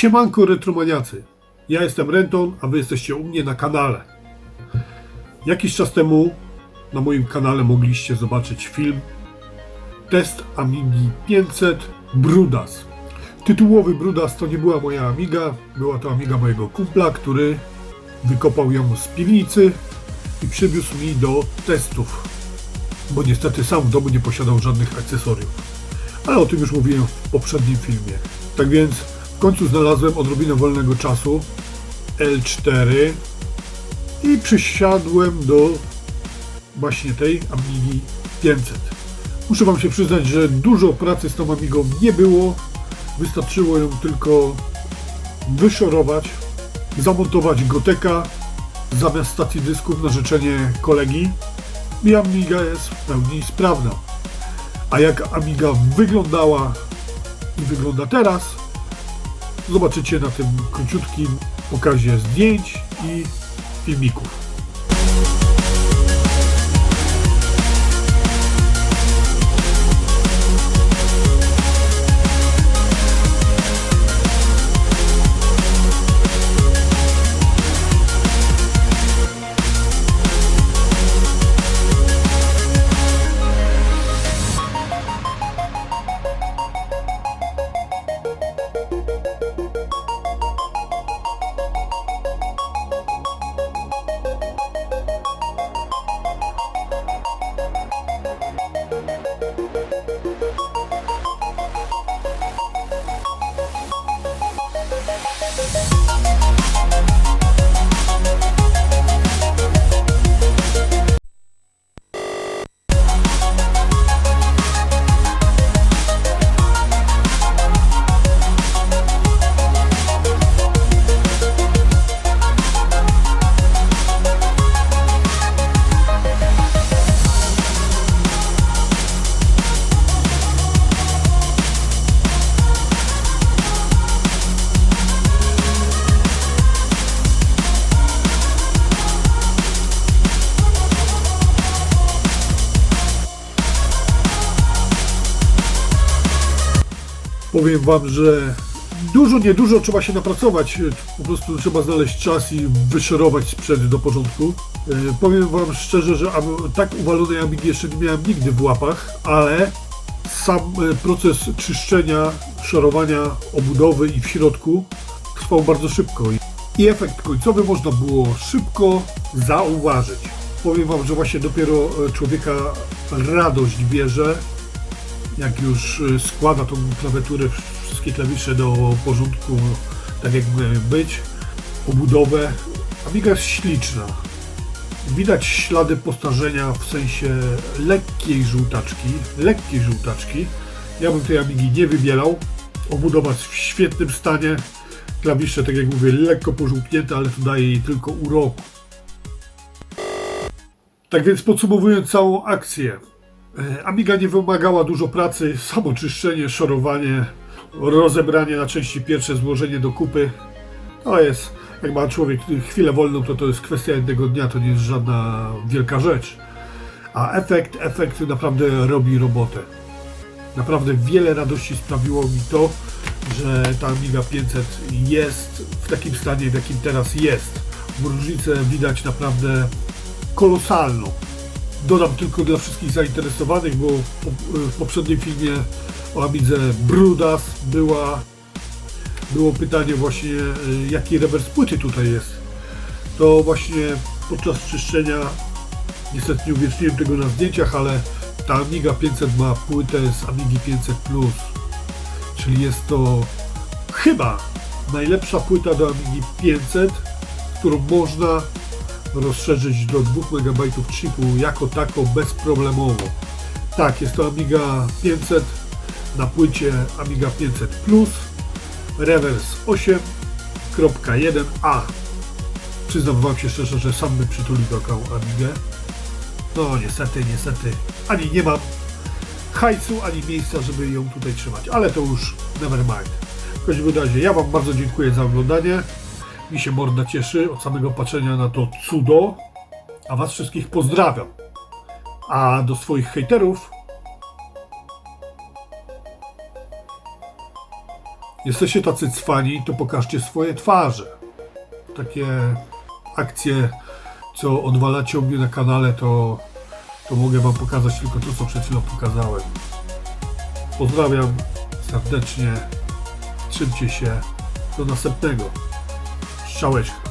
Siemanko retromaniacy. Ja jestem Renton, a wy jesteście u mnie na kanale. Jakiś czas temu na moim kanale mogliście zobaczyć film Test Amigi 500 Brudas. Tytułowy Brudas to nie była moja Amiga, była to Amiga mojego kumpla, który wykopał ją z piwnicy i przywiózł mi do testów, bo niestety sam w domu nie posiadał żadnych akcesoriów. Ale o tym już mówiłem w poprzednim filmie. Tak więc w końcu znalazłem odrobinę wolnego czasu L4 i przysiadłem do właśnie tej Amigi 500. Muszę Wam się przyznać, że dużo pracy z tą Amigą nie było. Wystarczyło ją tylko wyszorować, zamontować goteka zamiast stacji dysków na życzenie kolegi i Amiga jest w pełni sprawna. A jak Amiga wyglądała i wygląda teraz, zobaczycie na tym króciutkim pokazie zdjęć i filmików. Powiem Wam, że dużo, niedużo trzeba się napracować. Po prostu trzeba znaleźć czas i wyszerować sprzęt do porządku. E, Powiem Wam szczerze, że tak uwalonej Amigi jeszcze nie miałem nigdy w łapach, ale sam e, proces czyszczenia, szorowania obudowy i w środku trwał bardzo szybko. I efekt końcowy można było szybko zauważyć. Powiem Wam, że właśnie dopiero e, człowieka radość bierze, jak już y, składa tą klawiaturę, wszystkie klawisze do porządku, tak jak być, obudowę. Amiga jest śliczna. Widać ślady postarzenia w sensie lekkiej żółtaczki, lekkiej żółtaczki. Ja bym tej Amigi nie wybielał. Obudowa jest w świetnym stanie. Klawisze, tak jak mówię, lekko pożółknięte, ale to daje jej tylko uroku. Tak więc podsumowując całą akcję, Amiga nie wymagała dużo pracy, samo czyszczenie, szorowanie, rozebranie na części pierwsze, złożenie do kupy. To jest, jak ma człowiek chwilę wolną, to to jest kwestia jednego dnia, to nie jest żadna wielka rzecz. A efekt, efekt naprawdę robi robotę. Naprawdę wiele radości sprawiło mi to, że ta Amiga 500 jest w takim stanie, w jakim teraz jest. Różnicę widać naprawdę kolosalną. Dodam tylko dla wszystkich zainteresowanych, bo w poprzednim filmie o Amidze Brudas była, było pytanie właśnie, y, jaki rewers płyty tutaj jest. To właśnie podczas czyszczenia, niestety nie uwieczniłem tego na zdjęciach, ale ta Amiga 500 ma płytę z Amigi 500 Plus, czyli jest to chyba najlepsza płyta do Amigi 500, którą można rozszerzyć do 2 MB chipu jako tako bezproblemowo. Tak, jest to Amiga 500 na płycie Amiga 500 Plus, rewers 8.1a. Przyznam Wam się szczerze, że sam bym przytulił taką Amigę. No niestety, niestety, ani nie mam hajsu, ani miejsca, żeby ją tutaj trzymać, ale to już never mind. W każdym razie ja Wam bardzo dziękuję za oglądanie. Mi się morda cieszy od samego patrzenia na to cudo, a Was wszystkich pozdrawiam. A do swoich hejterów Jesteście tacy cwani, to pokażcie swoje twarze. Takie akcje, co odwalacie u mnie na kanale, to, to mogę wam pokazać tylko to, co przed chwilą pokazałem. Pozdrawiam serdecznie. Trzymcie się. Do następnego. Czołeś.